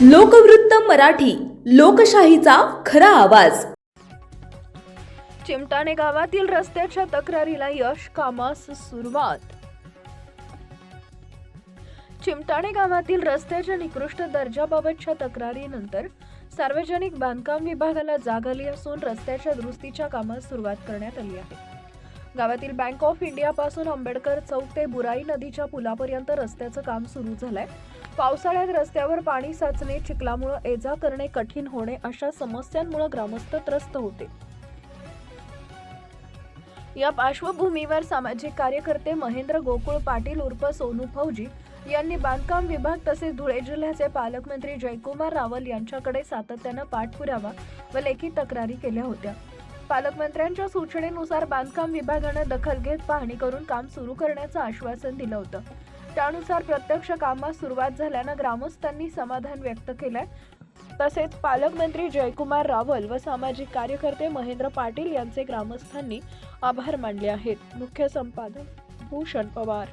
लोकवृत्त मराठी लोकशाहीचा खरा आवाज. चिमटाणे गावातील रस्त्याच्या तक्रारीला यश कामास सुरुवात. चिमटाणे गावातील रस्त्याच्या निकृष्ट दर्जाबाबतच्या तक्रारीनंतर सार्वजनिक बांधकाम विभागाला जाग आली असून रस्त्याच्या दुरुस्तीच्या कामास सुरुवात करण्यात आली आहे. गावातील बँक ऑफ इंडिया पासून आंबेडकर चौक ते बुराई नदीच्या पुलापर्यंत रस्त्याचं काम सुरू झालंय. पावसाळ्यात रस्त्यावर पाणी साचणे चिखलामुळे एजा करणे कठीण होणे अशा समस्यांमुळे ग्रामस्थ त्रस्त होते. या पार्श्वभूमीवर सामाजिक कार्यकर्ते महेंद्र गोकुळ पाटील उर्फ सोनू फौजी यांनी बांधकाम विभाग तसेच धुळे जिल्ह्याचे पालकमंत्री जयकुमार रावल यांच्याकडे सातत्यानं पाठपुरावा व लेखी तक्रारी केल्या होत्या. पालकमंत्र्यांच्या सूचनेनुसार बांधकाम विभागानं दखल घेत पाहणी करून काम सुरू करण्याचं आश्वासन दिलं होतं. त्यानुसार प्रत्यक्ष कामास सुरुवात झाल्यानं ग्रामस्थांनी समाधान व्यक्त केलंय. तसेच पालकमंत्री जयकुमार रावल व सामाजिक कार्यकर्ते महेंद्र पाटील यांचे ग्रामस्थांनी आभार मानले आहेत. मुख्य संपादक भूषण पवार.